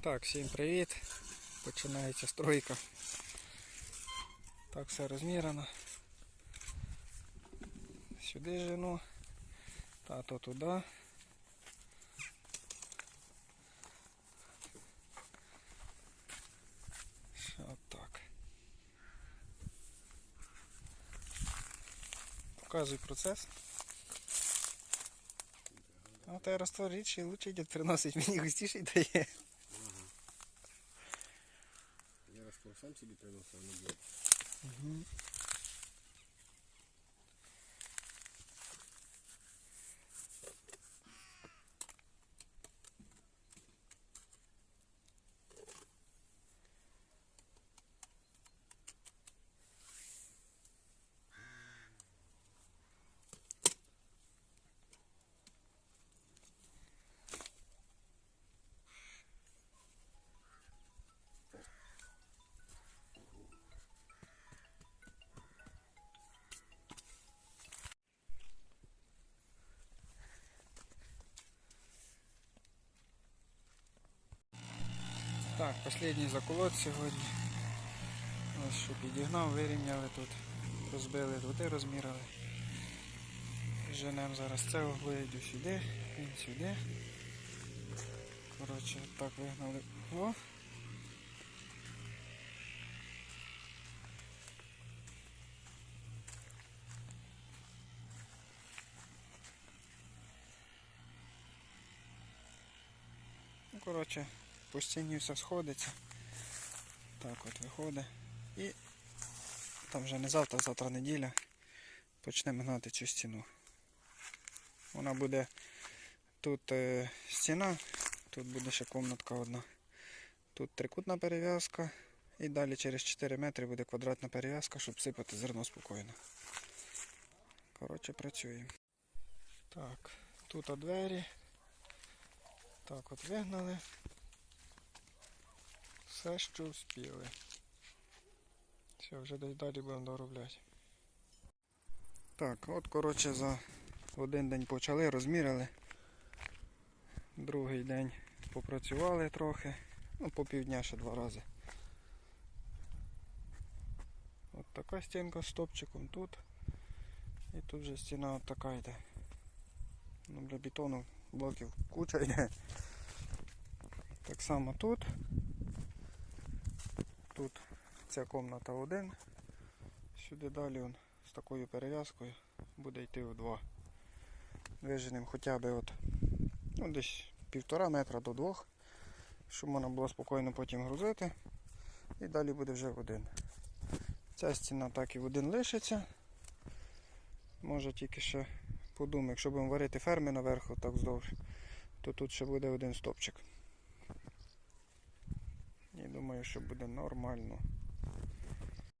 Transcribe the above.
Так, всім привіт. Починається стройка. Так все розмірено. Сюди жену, тато туди. Ще так. Показуй процес. А те раствор рідший, лучше дід приносить, мені густіший дає. Сам собі приносив на блок. Так, останній заколот сьогодні. Ось що підігнав, вирівняли тут, розбили туди, розмірили. Женемо зараз це вийду сюди, він сюди. Коротше, так вигнали. О! Ну, коротше, по стіні все сходиться. Так от виходить. І там вже не завтра, завтра неділя. Почнемо гнати цю стіну. Вона буде тут е, стіна, тут буде ще комнатка одна. Тут трикутна перев'язка. І далі через 4 метри буде квадратна перев'язка, щоб сипати зерно спокійно. Коротше, працюємо. Так, тут двері. Так от вигнали. Все, що вспіли. Все, вже десь далі будемо доробляти. Так, от коротше за один день почали, розміряли. Другий день попрацювали трохи. Ну, по півдня ще два рази. От така стінка з стопчиком тут. І тут вже стіна от така йде. Ну, для бетону блоків куча йде. Так само тут. Тут ця комната один. Сюди далі он, з такою перев'язкою буде йти в два. Виженемо хоча б от, ну, десь півтора метра до двох, щоб можна було спокійно потім грузити. І далі буде вже в один. Ця стіна так і в один лишиться. Може тільки ще подумаю, якщо будемо варити ферми наверху так вздовж, то тут ще буде один стопчик. І думаю, що буде нормально.